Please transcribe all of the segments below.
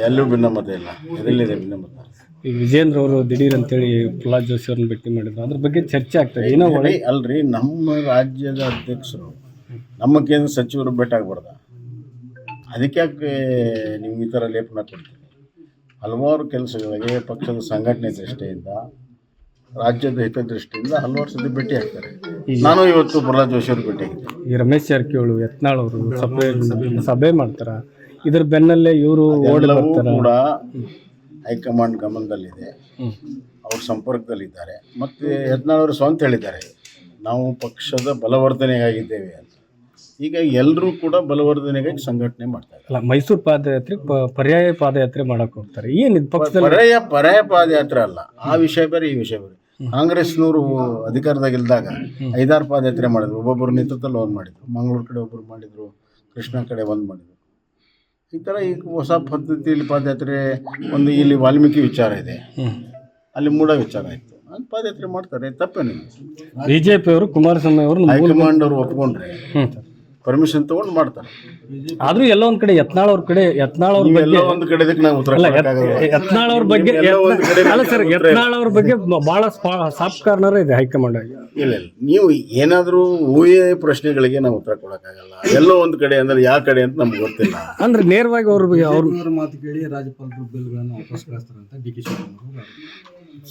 ಎಲ್ಲೂ ಭಿನ್ನಮತ ಇಲ್ಲ. ಎಲ್ಲಿದೆ ಭಿನ್ನಮತ. ಈ ವಿಜೇಂದ್ರ ಅವರು ದಿಢೀರ್ ಅಂತೇಳಿ ಪ್ರಹ್ಲಾದ್ ಜೋಶಿ ಅವ್ರನ್ನ ಭೇಟಿ ಮಾಡಿದ್ರು. ಅದ್ರ ಬಗ್ಗೆ ಚರ್ಚೆ ಆಗ್ತದೆ ಏನೋ ಒಳ್ಳೆ ಅಲ್ರಿ- ನಮ್ಮ ರಾಜ್ಯದ ಅಧ್ಯಕ್ಷರು ನಮ್ಮ ಕೇಂದ್ರ ಸಚಿವರು ಭೇಟಿ ಆಗ್ಬಾರ್ದ ಅದಕ್ಕೆ ನಿಮ್ಗೆ ಈ ಥರ ಲೇಪನ ಕೊಡ್ತೀನಿ ಹಲವಾರು ಕೆಲಸಗಳಿಗೆ ಪಕ್ಷದ ಸಂಘಟನೆ ದೃಷ್ಟಿಯಿಂದ ರಾಜ್ಯದ ಹಿತದೃಷ್ಟಿಯಿಂದ ಹಲವಾರು ಸತಿ ಭೇಟಿ ಆಗ್ತಾರೆ. ನಾನು ಇವತ್ತು ಪ್ರಹ್ಲಾದ್ ಜೋಶಿ ಅವ್ರು ಭೇಟಿ ಆಗಿದ್ದೆ ಈ ರಮೇಶ್ ಜಾರಕಿಹೊಳಿ ಯತ್ನಾಳ್ ಅವರು ಸಭೆ ಸಭೆ ಮಾಡ್ತಾರ? ಇದ್ರ ಬೆನ್ನಲ್ಲೇ ಇವರು ಎಲ್ಲವೂ ಕೂಡ ಹೈಕಮಾಂಡ್ ಗಮನದಲ್ಲಿದೆ. ಅವ್ರ ಸಂಪರ್ಕದಲ್ಲಿದ್ದಾರೆ. ಮತ್ತು ಯತ್ನಾಳ್ ಅವರು ಸ್ವಂತ ಹೇಳಿದ್ದಾರೆ. ನಾವು ಪಕ್ಷದ ಬಲವರ್ಧನೆಗಾಗಿದ್ದೇವೆ ಅಂತ. ಈಗ ಎಲ್ಲರೂ ಕೂಡ ಬಲವರ್ಧನೆಗಾಗಿ ಸಂಘಟನೆ ಮಾಡ್ತಾರೆ ಅಲ್ಲ ಮೈಸೂರು ಪಾದಯಾತ್ರೆ ಪ- ಪರ್ಯಾಯ ಪಾದಯಾತ್ರೆ ಮಾಡಕ್ ಹೋಗ್ತಾರೆ. ಏನಿದ್ ಪಕ್ಷದಲ್ಲಿ? ಪರ್ಯಾಯ ಪರ್ಯಾಯ ಪಾದಯಾತ್ರೆ ಅಲ್ಲ. ಆ ವಿಷಯ ಬೇರೆ ಈ ವಿಷಯ ಬೇರೆ. ಕಾಂಗ್ರೆಸ್ನವರು ಅಧಿಕಾರದಾಗಿಲ್ದಾಗ ಐದಾರು ಪಾದಯಾತ್ರೆ ಮಾಡಿದ್ರು. ಒಬ್ಬೊಬ್ಬರು ನೇತೃತ್ವದಲ್ಲಿ ಒಂದು ಮಾಡಿದ್ರು. ಮಂಗಳೂರು ಕಡೆ ಒಬ್ಬರು ಮಾಡಿದ್ರು. ಕೃಷ್ಣ ಕಡೆ ಒಂದು ಮಾಡಿದ್ರು. ಈ ಥರ ಈಗ ಹೊಸ ಪದ್ಧತಿಯಲ್ಲಿ ಪಾದಯಾತ್ರೆ ಒಂದು ಇಲ್ಲಿ ವಾಲ್ಮೀಕಿ ವಿಚಾರ ಇದೆ. ಅಲ್ಲಿ ಮೂಡ ವಿಚಾರ ಇತ್ತು. ಅದು ಪಾದಯಾತ್ರೆ ಮಾಡ್ತಾರೆ ತಪ್ಪೇನಿಲ್ಲ. ಜೆ ಅವರು ಕುಮಾರಸ್ವಾಮಿ ಅವರು ಹೈಕಮಾಂಡ್ ಅವರು ಒಪ್ಕೊಂಡ್ರೆ ಪರ್ಮಿಷನ್ ತಗೊಂಡು ಮಾಡ್ತಾರೆ. ಆದ್ರೂ ಎಲ್ಲ ಒಂದ್ ಕಡೆ ಯತ್ನಾಳ್ ಅವ್ರ ಕಡೆ ಯತ್ನಾಳ್ ಅವ್ರ ಬಗ್ಗೆ ಎಲ್ಲ ಒಂದು ಕಡೆ ಇದಕ್ಕೆ ನಾವು ಉತ್ತರ ಕೊಡಕ್ಕಾಗಲ್ಲ. ಯತ್ನಾಳ್ ಅವ್ರ ಬಗ್ಗೆ ಎಲ್ಲೋ ಒಂದು ಕಡೆ ಅಲ್ಲ ಸರ್ ಯತ್ನಾಳ್ ಅವ್ರ ಬಗ್ಗೆ ಬಹಳ ಸಾಫ್ಟ್ ಕಾರ್ನರ್ ಇದೆ ಹೈಕಮಾಂಡ್ ಆಗಿ ಇಲ್ಲ ಇಲ್ಲ. ನೀವು ಏನಾದರೂ ಊಹೆ ಪ್ರಶ್ನೆಗಳಿಗೆ ನಾವು ಉತ್ತರ ಕೊಡೋಕ್ಕಾಗಲ್ಲ. ಎಲ್ಲೋ ಒಂದು ಕಡೆ ಅಂದ್ರೆ ಯಾವ ಕಡೆ ಅಂತ ನಮ್ಗೆ ಗೊತ್ತಿಲ್ಲ. ಅಂದ್ರೆ ನೇರವಾಗಿ ಅವ್ರ ಅವ್ರ ಅವರ ಮಾತು ಕೇಳಿ ರಾಜ್ಯಪಾಲರು ಬಿಲ್ಗಳನ್ನು ವಾಪಸ್ ಕಳಿಸ್ತಾರಂತ ಡಿ ಕೆ ಶಿವಕುಮಾರ್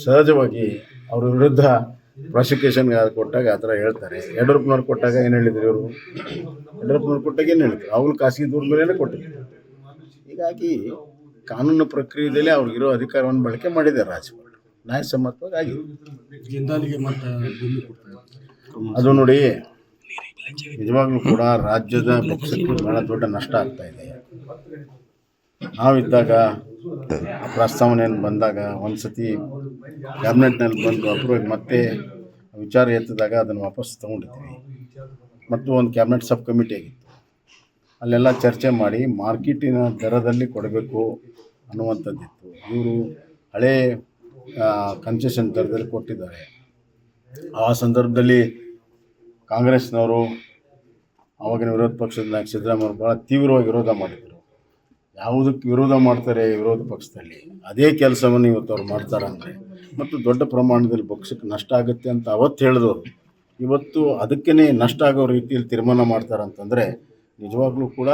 ಸಹಜವಾಗಿ ಅವ್ರ ವಿರುದ್ಧ ಪ್ರಾಸಿಕ್ಯೂಷನ್ಗೆ ಕೊಟ್ಟಾಗ ಆ ಥರ ಹೇಳ್ತಾರೆ. ಯಡಿಯೂರಪ್ಪನವ್ರು ಕೊಟ್ಟಾಗ ಏನು ಹೇಳಿದ್ರು ಇವರು? ಯಡಿಯೂರಪ್ಪನವ್ರು ಕೊಟ್ಟಾಗ ಏನು ಹೇಳಿದ್ರು? ಅವ್ರು ಖಾಸಗಿ ದೂರ ಮೇಲೇ ಕೊಟ್ಟಿದ್ರು. ಹೀಗಾಗಿ ಕಾನೂನು ಪ್ರಕ್ರಿಯೆಯಲ್ಲಿ ಅವ್ರಿಗಿರೋ ಅಧಿಕಾರವನ್ನು ಬಳಕೆ ಮಾಡಿದ್ದಾರೆ ರಾಜ್ಯಪಾಲರು. ನ್ಯಾಯಸಮ್ಮತವಾಗಿ ಆಗಿದೆ. ಅದು ನೋಡಿ ನಿಜವಾಗ್ಲೂ ಕೂಡ ರಾಜ್ಯದ ಪಕ್ಷಕ್ಕೆ ಬಹಳ ದೊಡ್ಡ ನಷ್ಟ ಆಗ್ತಾ ಇದೆ. ನಾವಿದ್ದಾಗ ಆ ಪ್ರಸ್ತಾವನೆಯನ್ನು ಬಂದಾಗ ಒಂದು ಸತಿ ಕ್ಯಾಬಿನೆಟ್ನಲ್ಲಿ ಬಂದು ಅಪ್ರೂವ್ ಮತ್ತೆ ವಿಚಾರ ಎತ್ತಿದಾಗ ಅದನ್ನು ವಾಪಸ್ ತೊಗೊಂಡಿದ್ವಿ ಮತ್ತು ಒಂದು ಕ್ಯಾಬಿನೆಟ್ ಸಬ್ ಕಮಿಟಿ ಆಗಿತ್ತು. ಅಲ್ಲೆಲ್ಲ ಚರ್ಚೆ ಮಾಡಿ ಮಾರ್ಕೆಟಿನ ದರದಲ್ಲಿ ಕೊಡಬೇಕು ಅನ್ನುವಂಥದ್ದಿತ್ತು. ಇವರು ಹಳೇ ಕನ್ಸೆಷನ್ ದರದಲ್ಲಿ ಕೊಟ್ಟಿದ್ದಾರೆ. ಆ ಸಂದರ್ಭದಲ್ಲಿ ಕಾಂಗ್ರೆಸ್ನವರು, ಆವಾಗಿನ ವಿರೋಧ ಪಕ್ಷದ ನಾಯಕ ಸಿದ್ದರಾಮಯ್ಯ ಭಾಳ ತೀವ್ರವಾಗಿ ವಿರೋಧ ಮಾಡಿದರು. ಯಾವುದಕ್ಕೆ ವಿರೋಧ ಮಾಡ್ತಾರೆ ವಿರೋಧ ಪಕ್ಷದಲ್ಲಿ? ಅದೇ ಕೆಲಸವನ್ನು ಇವತ್ತು ಅವ್ರು ಮಾಡ್ತಾರಂದರೆ ಮತ್ತು ದೊಡ್ಡ ಪ್ರಮಾಣದಲ್ಲಿ ಪಕ್ಷಕ್ಕೆ ನಷ್ಟ ಆಗುತ್ತೆ ಅಂತ ಅವತ್ತು ಹೇಳಿದವರು ಇವತ್ತು ಅದಕ್ಕೇ ನಷ್ಟ ಆಗೋ ರೀತಿಯಲ್ಲಿ ತೀರ್ಮಾನ ಮಾಡ್ತಾರಂತಂದರೆ ನಿಜವಾಗ್ಲೂ ಕೂಡ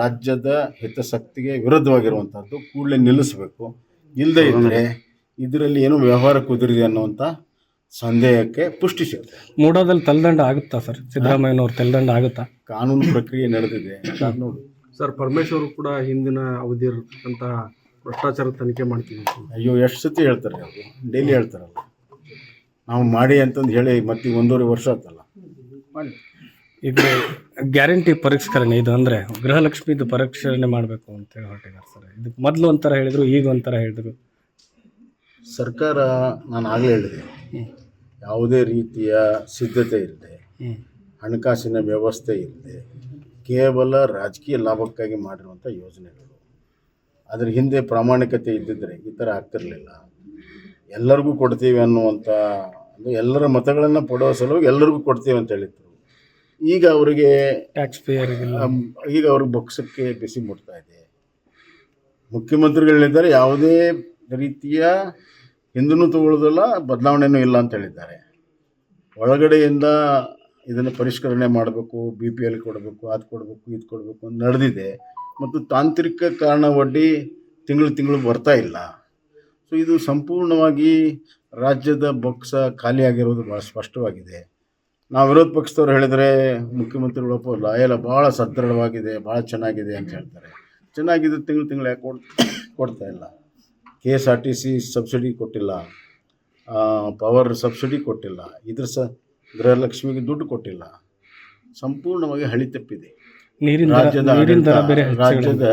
ರಾಜ್ಯದ ಹಿತಾಸಕ್ತಿಗೆ ವಿರುದ್ಧವಾಗಿರುವಂಥದ್ದು ಕೂಡಲೇ ನಿಲ್ಲಿಸಬೇಕು. ಇಲ್ಲದೆ ಇದ್ದರೆ ಇದರಲ್ಲಿ ಏನು ವ್ಯವಹಾರ ಕುದುರಿದೆ ಅನ್ನುವಂಥ ಸಂದೇಹಕ್ಕೆ ಪುಷ್ಟಿ ಸಿಗುತ್ತೆ. ಮೂಡೋದಲ್ಲಿ ತಲೆದಂಡ ಆಗುತ್ತಾ ಸರ್? ಸಿದ್ದರಾಮಯ್ಯನವ್ರ ತಲೆದಂಡ ಆಗುತ್ತಾ? ಕಾನೂನು ಪ್ರಕ್ರಿಯೆ ನಡೆದಿದೆ. ನೋಡಿ. ಸರ್ ಪರಮೇಶ್ವರ್ ಕೂಡ ಹಿಂದಿನ ಅವಧಿ ಇರತಕ್ಕಂಥ ಭ್ರಷ್ಟಾಚಾರ ತನಿಖೆ ಮಾಡ್ತೀವಿ ಅಯ್ಯೋ ಎಷ್ಟು ಸತಿ ಹೇಳ್ತಾರೆ ಅವರು? ಡೈಲಿ ಹೇಳ್ತಾರಲ್ಲ ನಾವು ಮಾಡಿ ಅಂತಂದು ಹೇಳಿ ಮತ್ತೆ ಒಂದೂವರೆ ವರ್ಷ ಆಯ್ತಲ್ಲ. ಮಾಡಿ. ಇದು ಗ್ಯಾರಂಟಿ ಪರಿಷ್ಕರಣೆ ಇದು ಅಂದರೆ ಗೃಹಲಕ್ಷ್ಮಿದು ಪರಿಷ್ಕರಣೆ ಮಾಡಬೇಕು ಅಂತ ಹೇಳಿ ಹೊರಟಿದ್ದಾರೆ ಸರ್. ಇದು ಮೊದಲು ಒಂಥರ ಹೇಳಿದ್ರು ಈಗ ಒಂಥರ ಹೇಳಿದ್ರು. ಸರ್ಕಾರ ನಾನು ಆಗಲೇ ಹೇಳಿದೆ. ಯಾವುದೇ ರೀತಿಯ ಸಿದ್ಧತೆ ಇಲ್ಲದೆ ಹಣಕಾಸಿನ ವ್ಯವಸ್ಥೆ ಇಲ್ಲದೆ ಕೇವಲ ರಾಜಕೀಯ ಲಾಭಕ್ಕಾಗಿ ಮಾಡಿರುವಂಥ ಯೋಜನೆಗಳು. ಅದರ ಹಿಂದೆ ಪ್ರಾಮಾಣಿಕತೆ ಇದ್ದಿದ್ದರೆ ಈ ಥರ ಆಗ್ತಿರಲಿಲ್ಲ. ಎಲ್ಲರಿಗೂ ಕೊಡ್ತೀವಿ ಅನ್ನುವಂಥ ಅಂದರೆ ಎಲ್ಲರ ಮತಗಳನ್ನು ಪಡೋ ಸಲುವಾಗಿ ಎಲ್ಲರಿಗೂ ಕೊಡ್ತೀವಿ ಅಂತ ಹೇಳಿದ್ರು. ಈಗ ಅವರಿಗೆ ಟ್ಯಾಕ್ಸ್ ಅಮ್, ಈಗ ಅವ್ರಿಗೆ ಬೊಕ್ಸಕ್ಕೆ ಬಿಸಿ ಮುಟ್ತಾ ಇದೆ. ಮುಖ್ಯಮಂತ್ರಿಗಳಿದ್ದಾರೆ ಯಾವುದೇ ರೀತಿಯ ಹಿಂದೂ ತಗೊಳ್ಳೋದಲ್ಲ ಬದಲಾವಣೆನೂ ಇಲ್ಲ ಅಂತ ಹೇಳಿದ್ದಾರೆ. ಒಳಗಡೆಯಿಂದ ಇದನ್ನು ಪರಿಷ್ಕರಣೆ ಮಾಡಬೇಕು ಬಿ ಪಿ ಎಲ್ ಕೊಡಬೇಕು, ಅದು ಕೊಡಬೇಕು, ಇದು ಕೊಡಬೇಕು ಅಂತ ನಡೆದಿದೆ. ಮತ್ತು ತಾಂತ್ರಿಕ ಕಾರಣ ಒಡ್ಡಿ ತಿಂಗಳು ತಿಂಗಳು ಬರ್ತಾ ಇಲ್ಲ. ಸೊ ಇದು ಸಂಪೂರ್ಣವಾಗಿ ರಾಜ್ಯದ ಬೊಕ್ಸ ಖಾಲಿಯಾಗಿರೋದು ಭಾಳ ಸ್ಪಷ್ಟವಾಗಿದೆ. ನಾವು ವಿರೋಧ ಪಕ್ಷದವ್ರು ಹೇಳಿದರೆ ಮುಖ್ಯಮಂತ್ರಿಗಳು ಒಪ್ಪಲ್ಲ ಎಲ್ಲ ಭಾಳ ಸದೃಢವಾಗಿದೆ ಭಾಳ ಚೆನ್ನಾಗಿದೆ ಅಂತ ಹೇಳ್ತಾರೆ. ಚೆನ್ನಾಗಿದೆ ತಿಂಗಳು ತಿಂಗಳು ಯಾಕೆ ಕೊಡ್, ಕೊಡ್ತಾ ಇಲ್ಲ? K S R T C subsidy ಕೊಟ್ಟಿಲ್ಲ. ಪವರ್ ಸಬ್ಸಿಡಿ ಕೊಟ್ಟಿಲ್ಲ. ಇದ್ರ ಸ ಗೃಹಲಕ್ಷ್ಮಿಗೆ ದುಡ್ಡು ಕೊಟ್ಟಿಲ್ಲ. ಸಂಪೂರ್ಣವಾಗಿ ಹಳಿ ತಪ್ಪಿದೆ. ನೀರಿನ ರಾಜ್ಯದ ನೀರಿನ ದರ ಆಡಳಿತ ಬೇರೆ ಹೆಚ್ಚಳ. ರಾಜ್ಯದ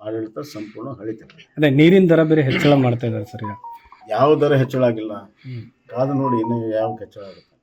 ಆಡಳಿತ ಸಂಪೂರ್ಣ ಹಳಿ ತಪ್ಪಿದೆ. ಅದೇ ನೀರಿನ ದರ ಬೇರೆ ಹೆಚ್ಚಳ ಮಾಡ್ತಾ ಇದ್ದಾರೆ ಸರ್ ಈಗ. ಯಾವ ದರ ಹೆಚ್ಚಳ ಆಗಿಲ್ಲ. ಅದು ಕಾದು ನೋಡಿ ಇನ್ನೂ ಯಾವ ಹೆಚ್ಚಳ ಆಗುತ್ತೆ.